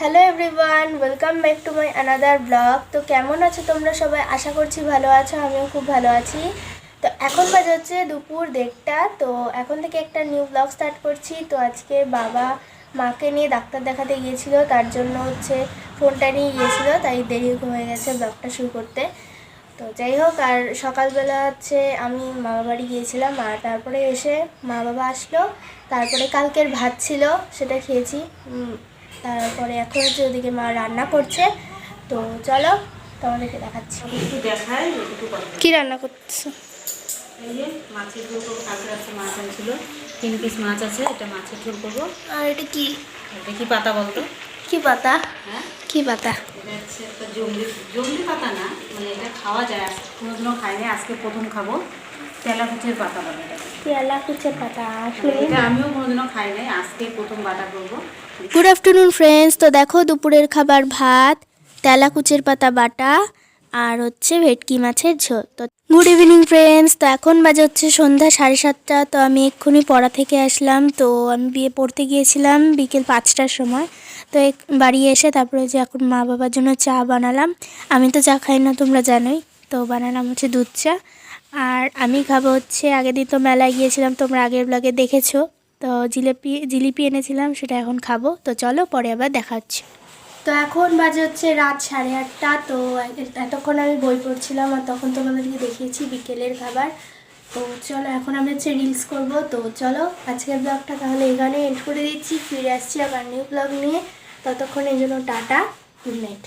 Hello everyone welcome back to my another blog তো কেমন আছো তোমরা সবাই? আশা করছি ভালো আছো, আমিও খুব ভালো আছি। তো এখন বাজে হচ্ছে দুপুর দেড়টা, তো এখন থেকে একটা নিউ ব্লগ স্টার্ট করছি। তো আজকে বাবা মাকে নিয়ে ডাক্তার দেখাতে গিয়েছিল, তার জন্য হচ্ছে ফোনটা নিয়ে গিয়েছিল, তাই দেরি হয়ে গেছে ব্লগটা শুরু করতে। তো যাই হোক, আর সকালবেলা হচ্ছে আমি মামা বাড়ি গিয়েছিলাম, আর তারপরে এসে মা বাবা আসলো, তারপরে কালকের ভাত ছিল, সেটা খেয়েছি। তারপরে এখন হচ্ছে ওদিকে মা রান্না করছে। তো চলো তোমাদেরকে দেখাচ্ছি। একটু কি রান্না করছ এই যে মাছের ঝোল করব কালকে রাত্রে মাছ আনছিল তিন পিস মাছ আছে এটা মাছের ঝোল করব। আর এটা কি? এটা কি পাতা বলতো? কি পাতা? হ্যাঁ? কি পাতা? এটা হচ্ছে একটা জঙ্গলি জঙ্গলি পাতা না মানে এটা খাওয়া যায়। খাইনি আজকে প্রথম খাব। তেলাকুচের পাতা বলে পেয়ালা পাতা? আসলে এটা আমিও কোনোদিনও খাই নাই আজকে প্রথম বাটা করব। গুড আফটারনুন ফ্রেন্ডস তো দেখো দুপুরের খাবার ভাত তেলাকুচের পাতা বাটা আর হচ্ছে ভেটকি মাছের ঝোল। তো গুড ইভিনিং ফ্রেন্ডস তো এখন বাজে হচ্ছে সন্ধ্যা সাড়ে সাতটা তো আমি এক্ষুনি পড়া থেকে আসলাম। তো আমি বিয়ে পড়তে গিয়েছিলাম বিকেল পাঁচটার সময়। তো এক- বাড়ি এসে তারপরে যে এখন মা বাবার জন্য চা বানালাম। আমি তো চা খাই না তোমরা জানোই। তো বানালাম হচ্ছে দুধ চা। আর আমি খাব হচ্ছে, আগের দিন তো মেলায় গিয়েছিলাম, তোমরা আগের ব্লগে দেখেছ। তো জিলিপি জিলিপি এনেছিলাম, সেটা এখন খাব। তো চলো, পরে আবার দেখা হচ্ছে। তো এখন বাজে হচ্ছে রাত সাড়ে আটটা, তো এতক্ষণ আমি বই পড়ছিলাম আর তখন তোমাদেরকে দেখিয়েছি বিকেলের খাবার। তো চলো, এখন আমি হচ্ছে রিলস করব। তো চলো, আজকের ব্লগটা তাহলে এখানে এন্ড করে দিচ্ছি। ফিরে আসছি আবার নিউ ব্লগ নিয়ে। ততক্ষণ এই জন্য টাটা গুড নাইট